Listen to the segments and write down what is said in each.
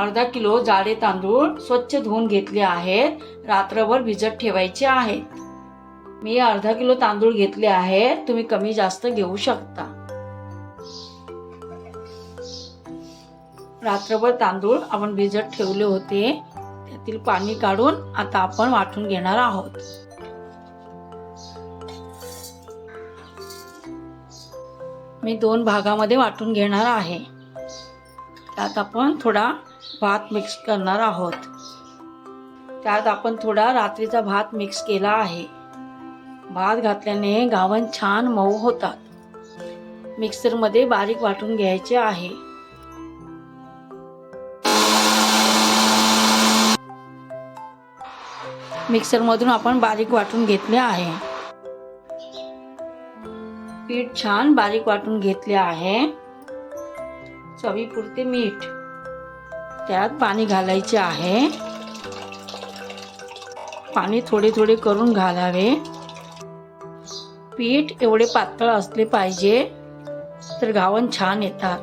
अर्धा किलो जाडे तांदूळ स्वच्छ धुवून घेतले आहेत. रात्रभर भिजत ठेवायचे आहेत. मी अर्धा किलो तांदूळ घेतले आहेत. तुम्ही कमी जास्त घेऊ शकता. रात्रभर तांदूळ आपण भिजत ठेवले होते. त्यातील पाणी काढून आता आपण वाटून घेणार आहोत. मी दोन भागामध्ये वाटून घेणार आहे. त्यात आपण थोडा भात मिक्स करणार आहोत. त्यात आपण थोडा रात्रीचा भात मिक्स केला आहे. भात घातल्याने गावण छान मऊ होतात. मिक्सरमध्ये बारीक वाटून घ्यायचे आहे. मिक्सरमधून आपण बारीक वाटून घेतले आहे. पीठ छान बारीक वाटून घेतले आहे. चवीपुरते मीठ. त्यात पाणी घालायचे आहे. पाणी थोडे थोडे करून घालावे. पीठ एवढे पातळ असले पाहिजे तर घावन छान येतात.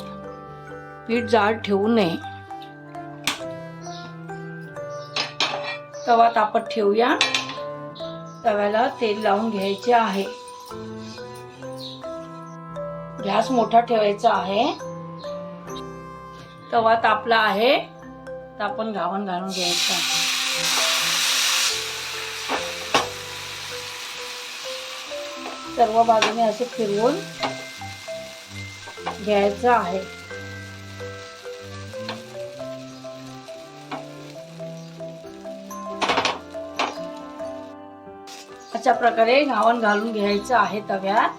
पीठ जाड ठेवू नये. तवा तापत ठेवूया. तव्याला तेल लावून घ्यायचे आहे. गॅस मोठा ठेवायचा आहे. तवा तापला आहे. तर आपण घावण घालून घ्यायचं. सर्व बाजूने असे फिरवून घ्यायचं आहे. अशा प्रकारे घावण घालून घ्यायचं आहे तव्यात.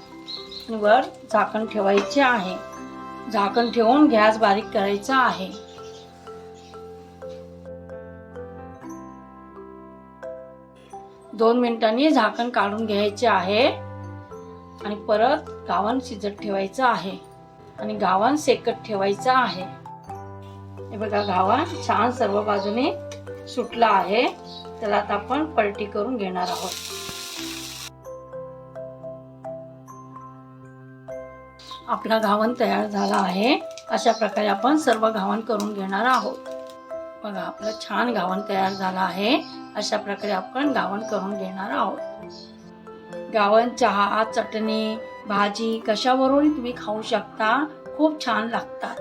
वर झाकण ठेवायचे आहे. झाकण ठेवून गॅस बारीक करायचा आहे. दोन मिनिटांनी झाकण काढून घ्यायचे आहे. आणि परत गावण शिजत ठेवायचं आहे. आणि गावण सेकत ठेवायचं आहे. हे बघा गावण छान सर्व बाजूने सुटला आहे. त्याला आता आपण पलटी करून घेणार आहोत. आपला घावण तयार झाला आहे. अशा प्रकारे आपण सर्व घावण करून घेणार आहोत. बघा आपलं छान घावण तयार झालं आहे. अशा प्रकारे आपण गावण करून घेणार आहोत. गावण चहा चटणी भाजी कशावरून तुम्ही खाऊ शकता? खूप छान लागतात.